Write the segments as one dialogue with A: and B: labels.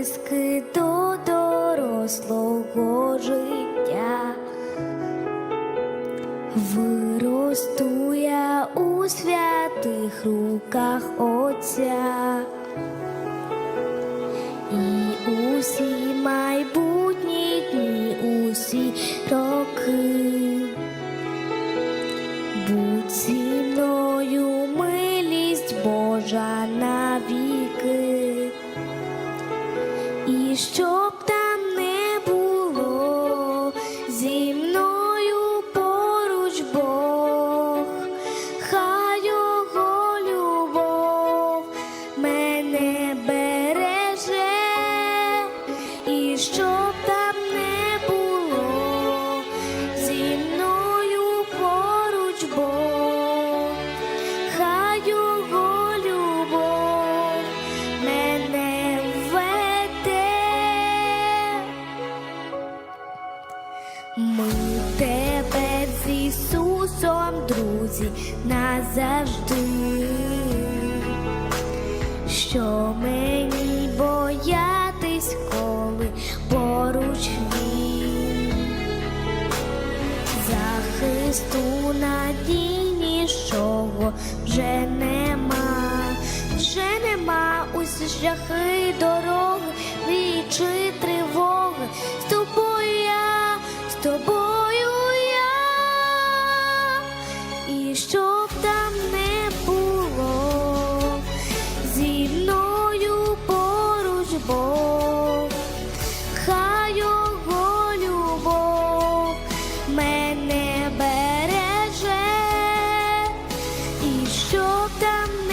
A: криски до дорослого життя. Виросту я у святих руках Отця. І усі майбутні дні, усі роки. Будь І друзі, назавжди. Що мені боятись, коли поруч він? Захисту надійнішого вже нема, вже нема усі шляхи дороги, вічі щоб там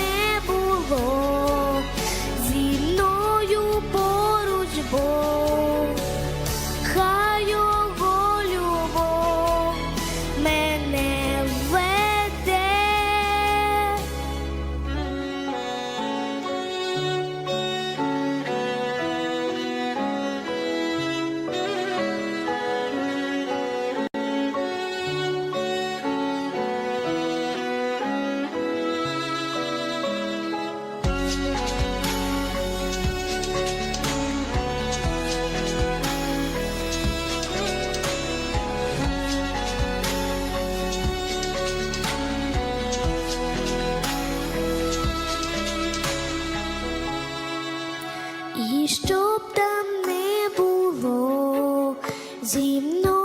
A: І щоб там не було, зі мною.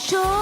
A: show.